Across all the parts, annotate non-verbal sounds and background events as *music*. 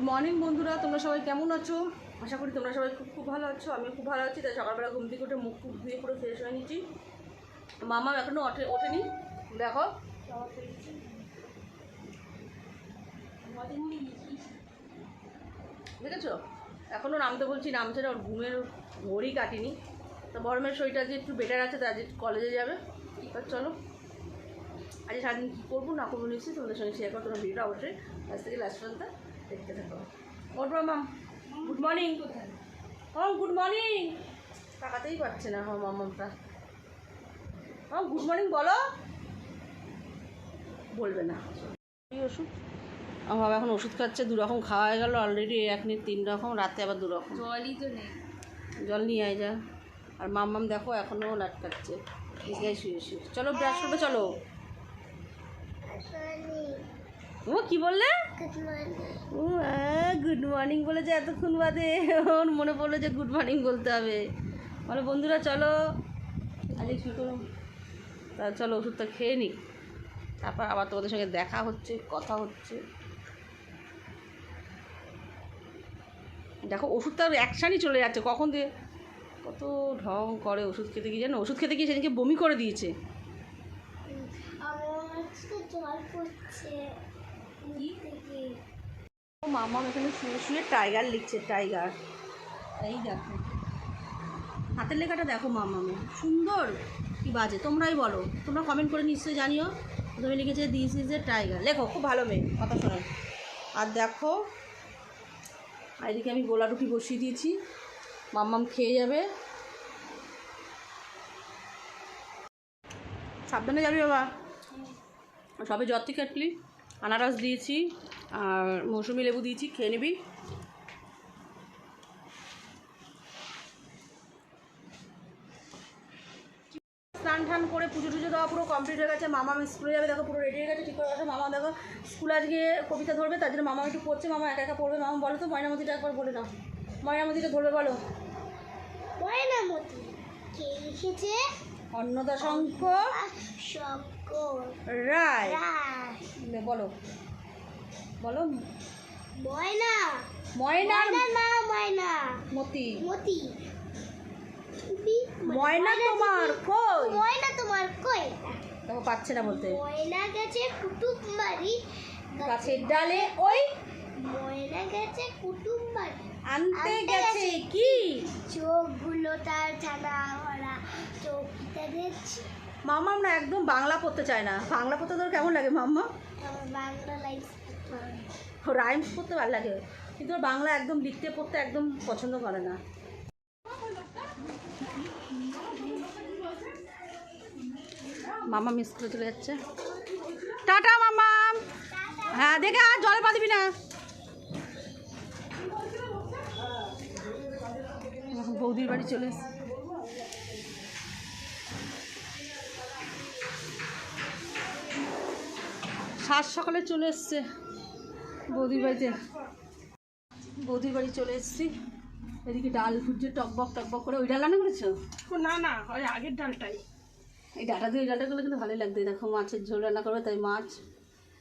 Good morning বন্ধুরা। তোমরা সবাই কেমন আছো? আশা করি তোমরা সবাই খুব খুব ভালো আছো আমি খুব ভালো আছি। তাই সকালবেলা ঘুম থেকে উঠে মুখ টুক ধুয়ে পুরো ফ্রেশ হয়ে নিচ্ছি মামা এখনও ওঠে ওঠেনি। দেখো। দেখেছ? এখনও নামতে বলছি, নামছে না, ওর ঘুমের ঘড়ি কাটিনি। তো গরমের শরীরটা যে একটু বেটার আছে তাই আজ কলেজে যাবে। তা চলো। আজ সারাদিন কী করব না করব নিশ্চয়ই তোমাদের সঙ্গে শেয়ার করো তোমার ভিডিওটা অবশ্যই আজ থেকে লাস্ট পর্যন্ত। দেখতে থাকো। ওঠবো মাম গুড মর্নিং হ্যাঁ গুড মর্নিং তাকাতেই পারছে না হ্যাঁ মামামটা হ্যাঁ গুড মর্নিং বলো। বলবে না। ওষুধ। আমার বাবা এখন ওষুধ খাচ্ছে দু রকম খাওয়া হয়ে গেল অলরেডি এক নিয়ে তিন রকম রাতে আবার দু রকম জলই তো নেই। জল নিয়ে আয় যা। আর মাম্মাম দেখো এখনও লাটকাচ্ছে বিছানায় শুয়ে শুয়ে। চলো ব্রাশ করবে চলো। ও কি বললে? গুড মর্নিং বলে যে এতক্ষণ বাদে। ওর মনে পড়ল যে গুড মর্নিং বলতে হবে। বলো বন্ধুরা চলো। আজকে কী তা চলো ওষুধটা খেয়ে নিই তারপর আবার তোমাদের সঙ্গে দেখা হচ্ছে কথা হচ্ছে। দেখো ওষুধটা অ্যাকশানই চলে যাচ্ছে। কখন দিয়ে? কত ঢং করে ওষুধ খেতে গিয়ে। জানো ওষুধ খেতে গিয়ে সেদিনকে বমি করে দিয়েছে। ও মামা এখানে শুয়ে শুয়ে টাইগার লিখছে, টাইগার। এই দেখো। হাতের লেখাটা দেখো মামামে সুন্দর। কি বাজে, তোমরাই বলো। তোমরা কমেন্ট করে নিশ্চয়ই জানিও। তুমি লিখেছে দিস ইজ এ টাইগার লেখো, খুব ভালো মেয়ে, কথা শোনো। আর দেখো, আর এদিকে আমি গোলা রুটি বসিয়ে দিয়েছি। মাম্মাম খেয়ে যাবে। সাবধানে যাবি বাবা। সবে জ্বর থেকে আনারস দিয়েছি আর মৌসুমি লেবু দিয়েছি খেয়ে নিবি। স্নান টান করে পুজো টুজো দেওয়া পুরো কমপ্লিট হয়ে গেছে। মামা স্কুলে যাবে দেখো পুরো রেডি হয়ে গেছে ঠিক করে গেছে। মামা দেখো স্কুলে আজকে কবিতা ধরবে তার জন্য মামা একটু পড়ছে। মামা একা একা পড়বে মামা বলো তো ময়নামতিটা একবার বলে দাও ময়নামতিটা ধরবে বলো। ময়নামতি কে লিখেছে? অন্নদা শঙ্খ রায় বলো। বলো। ময়না। ময়নার ময়না না ময়না। মতি। মতি। ময়না তোমার কই? ময়না তোমার কই? পাচ্ছে না বলতে। ময়না গেছে কুটুম বাড়ি গাছের ডালে ওই ময়না গেছে কুটুম বাড়ি আনতে গেছে। কি? চোখগুলো তার ছানা ভরা চোখটা দেখছি। মাম্মা না একদম বাংলা পড়তে চায় না। বাংলা পড়তে তোর কেমন লাগে মাম্মা? আমার রাইমস পড়তে ভালো লাগে। কিন্তু বাংলা একদম লিখতে, পড়তে একদম পছন্দ করে না। মামা মিস করে চলে যাচ্ছে। টাটা মামা হ্যাঁ দেখে আর জলে পা দিবি না। বৌদির বাড়ি চলে এসছে। সাত সকালে চলে এসছে বৌদির বাড়িতে। বৌদির বাড়ি চলে এসেছি। এদিকে ডাল ফুটছে টকবক টকবক করে। ওই ডাল রান্না করেছ? না না ওই আগের ডালটাই। এই ডাটা দিয়ে ওই ডালটা করলে কিন্তু ভালোই লাগবে। দেখো মাছের ঝোল রান্না করবে তাই মাছ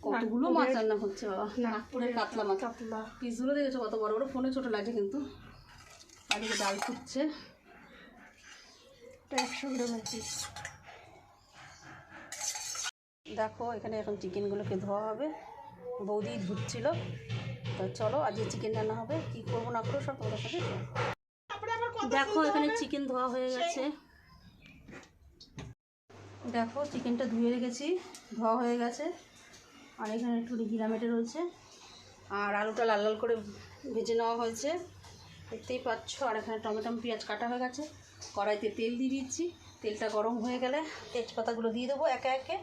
কতগুলো মাছ রান্না হচ্ছে বাবা। নাগপুরের কাতলা মাছ। কাতলা। পিসগুলো দেখেছ? কত বড় বড় ফোনে ছোটো লাগছে কিন্তু। আর ডাল ফুটছে। একশো গ্রামের পিস দেখো, এখানে এখন চিকেনগুলোকে ধোয়া হবে। বৌদি ধুচ্ছিল। তো চলো, আজকে চিকেন রান্না হবে। কী করব না করব, সব তোমাদের সাথে দেখো, এখানে চিকেন ধোয়া হয়ে গেছে। দেখো, চিকেনটা ধুয়ে রেখেছি। ধোয়া হয়ে গেছে। আর এখানে একটু ঘিরা মেটে রয়েছে। আর আলুটা লাল লাল করে ভেজে নেওয়া হয়েছে। দেখতেই পাচ্ছ, আর এখানে টমেটো, পেঁয়াজ কাটা হয়ে গেছে। কড়াইতে তেল দিয়ে দিচ্ছি। তেলটা গরম হয়ে গেলে তেজপাতাগুলো দিয়ে দেবো একে একে।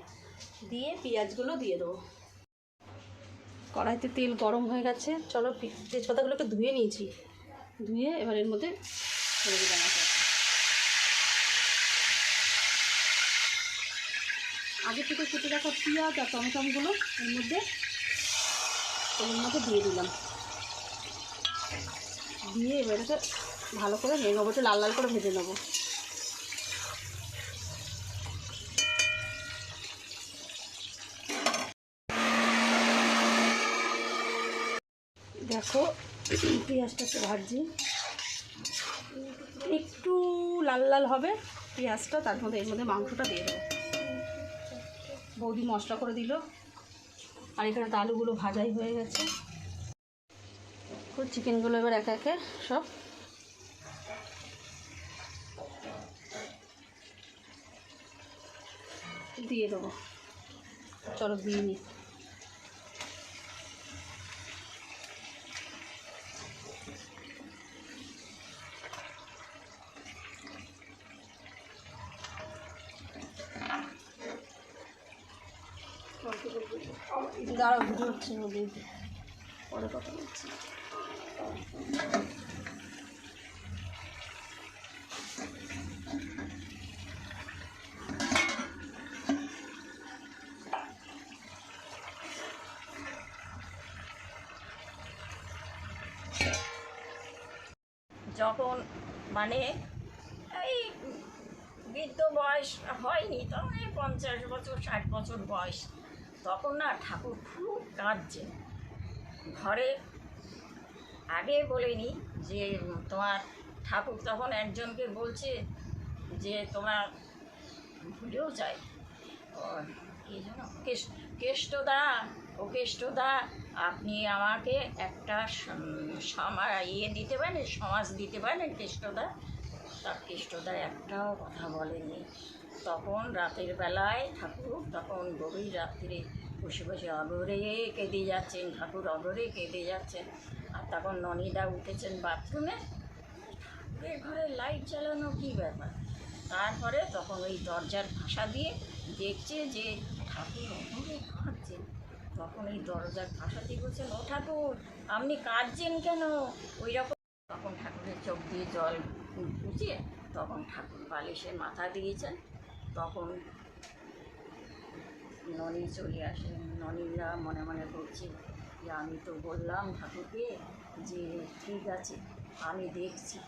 দিয়ে পেঁয়াজগুলো দিয়ে দেবো। কড়াইতে তেল গরম হয়ে গেছে। চলো তেজপাতাগুলোকে ধুয়ে নিয়েছি। ধুয়ে এবার এর মধ্যে দিলাম। আগে থেকে কেটে রাখা পেঁয়াজ আর টমেটমগুলো এর মধ্যে তেলের মধ্যে দিয়ে দিলাম। দিয়ে এবার ভালো করে নেব, একটু লাল লাল করে ভেজে নেব। দেখো পেঁয়াজটাকে ভাজি একটু লাল লাল হবে পেঁয়াজটা, তার মধ্যে এর মধ্যে মাংসটা দিয়ে দেবো। বৌদি মশলা করে দিল, আর এখানে তো আলুগুলো ভাজাই হয়ে গেছে। চিকেনগুলো এবার একে একে সব। দিয়ে দেবো। চলো, দিয়ে নিই। হচ্ছে না দেখি পরে কথা বলছি। যখন মানে এই বৃদ্ধ বয়স হয়নি তখন এই পঞ্চাশ বছর ষাট বছর বয়স। তখন না ঠাকুর খুব কাঁদছে ঘরে আগে বলেনি যে, তোমার ঠাকুর তখন একজনকে বলছে যে, তোমার ভুলেও যায়। কি যেন কেষ্ট, কেষ্টদা, ও কেষ্টদা, আপনি আমাকে একটা ইয়ে দিতে পারেন, সমাজ দিতে পারেন কেষ্টদা? তা কেষ্টদা একটাও কথা বলেনি তখন রাতের বেলায় ঠাকুর, তখন গভীর রাত্রে বসে বসে অগরে কেঁদে যাচ্ছেন, ঠাকুর অগরে কেঁদে যাচ্ছেন। আর তখন ননিদা উঠেছেন বাথরুমে। ঠাকুরের ঘরে লাইট জ্বালানো কী ব্যাপার? তারপরে তখন ওই দরজার ভাষা দিয়ে দেখছে যে ঠাকুর অগরে কাঁদছেন তখন এই দরজার ভাষা দিয়ে বলছেন, ও ঠাকুর, আপনি কাঁদছেন কেন? ওই রকম তখন ঠাকুরের চোখ দিয়ে জল উঁচিয়ে তখন ঠাকুর বালিশে মাথা দিয়েছেন। তখন ননি চলে আসেন ননীরা মনে মনে বলছে যে আমি তো বললাম ঠাকুরকে যে ঠিক আছে আমি দেখছি।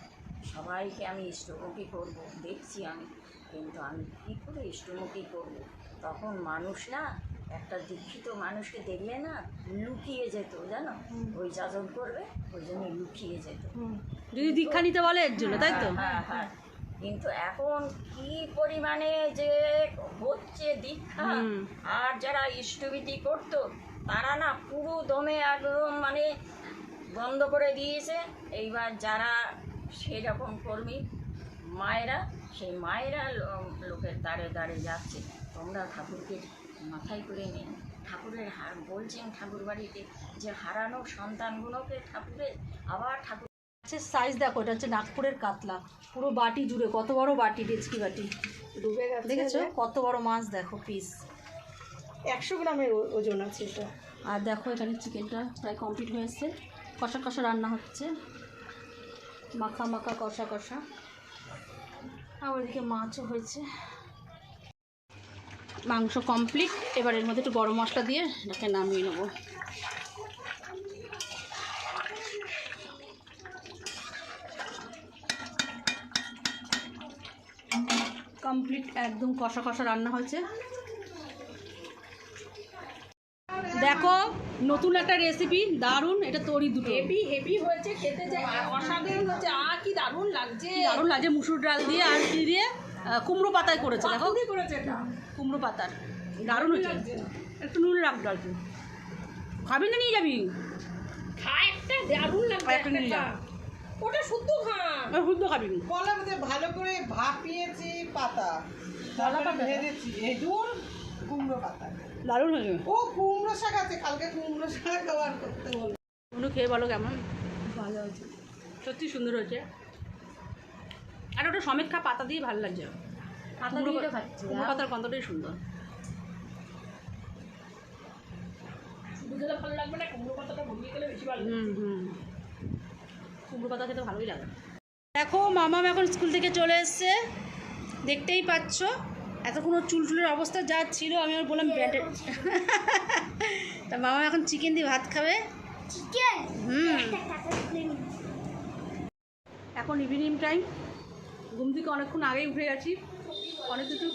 সবাইকে আমি ইষ্টমুখী করব দেখছি আমি। কিন্তু আমি কী করে ইষ্টমুখী করব? তখন মানুষ না একটা দীক্ষিত মানুষকে দেখলে না লুকিয়ে যেত জানো? ওই যাজন করবে ওই জন্য লুকিয়ে যেত। যদি দীক্ষা নিতে বলে এর জন্য তাই তো? হ্যাঁ হ্যাঁ। কিন্তু এখন কি পরিমাণে যে হচ্ছে দীক্ষা আর যারা ইষ্টবিধি করতো তারা না পুরো দমে একদম মানে বন্ধ করে দিয়েছে। এইবার যারা সেই রকম কর্মী মায়েরা সেই মায়েরা লোকের দাঁড়ে দাঁড়ে যাচ্ছে। তোমরা ঠাকুরকে মাথায় করে নিন ঠাকুরের হার বলছেন ঠাকুর বাড়িতে যে হারানো সন্তানগুলোকে ঠাকুরের আবার ঠাকুর মাছের সাইজ দেখো এটা হচ্ছে নাগপুরের কাতলা। পুরো বাটি জুড়ে কত বড় বাটি ডেচকি বাটি। ডুবে গেছে দেখেছ? কত বড় মাছ দেখো পিস একশো গ্রামের ওজন আছে এটা। আর দেখো এখানে চিকেনটা প্রায় কমপ্লিট হয়েছে। কষা কষা রান্না হচ্ছে। মাখা মাখা কষা কষা। আর ওইদিকে মাছও হয়েছে। মাংস কমপ্লিট এবার এর মধ্যে একটু গরম মশলা দিয়ে এটাকে নামিয়ে নেব। কমপ্লিট একদম কষা কষা রান্না হয়েছে। দেখো নতুন একটা রেসিপি দারুণ এটা তরি দুটো। হেভি হেভি হয়েছে খেতে যে অসাধারণ হচ্ছে আ কি দারুণ লাগছে। দারুণ লাগে মুসুর ডাল দিয়ে আর কি দিয়ে কুমড়ো পাতায় করেছে দেখো। কি করেছে এটা। কুমড়ো পাতার দারুণ হয়েছে। একটু নুন রাখতো আর কি খাবি না নিয়ে যাবি? খা একটা দারুণ লাগছে একটা নিয়ে যা। ওটা শুদ্ধ খা। আর শুদ্ধ খাবি মধ্যে ভালো করে ভাপিয়েছি পাতা কলা পাতা? ভেজেছি এই দূর কুমড়ো পাতা। দারুণ হয়েছে। ও কুমড়ো শাক আছে কালকে কুমড়ো শাক আবার করতে উনি খেয়ে বলো কেমন? ভালো হয়েছে। সত্যি সুন্দর হয়েছে। আর ওটা সমেত খা পাতা দিয়ে ভালো লাগছে। পাতা কুমড়ো দিয়ে খাচ্ছি পাতার গন্ধটাই সুন্দর। শুধু খেলে ভালো লাগবে না কুমড়ো পাতাটা ভুগিয়ে গেলে বেশি ভালো হুম হুম। কুমড়ো পাতা খেতে ভালোই লাগে। দেখো মামাম এখন স্কুল থেকে চলে এসছে। দেখতেই পাচ্ছ। এতক্ষণ ওর চুল চুলের অবস্থা যা ছিল আমি আর বললাম ব্যান্ডেড *laughs* তা মামা এখন চিকেন দিয়ে ভাত খাবে। হুম। এখন ইভিনিং টাইম ঘুম থেকে অনেকক্ষণ আগেই উঠে গেছি। অনেক কিছু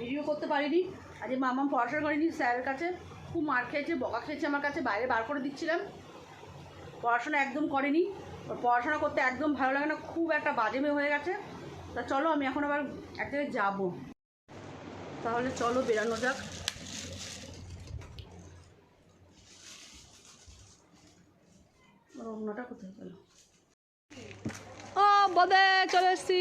ভিডিও করতে পারিনি। আজকে মামাম পড়াশোনা করেনি স্যারের কাছে। খুব মার খেয়েছে বকা খেয়েছে আমার কাছে। বাইরে বার করে দিচ্ছিলাম। পড়াশোনা একদম করেনি। ওর পড়াশোনা করতে একদম ভালো লাগে না, খুব একটা বাজে মেয়ে হয়ে গেছে। তা চলো আমি এখন আবার এক জায়গায় যাব। তাহলে চলো বেরানো যাক। অন্যটা কোথায় গেল? ও, বদে, চলে এসছি।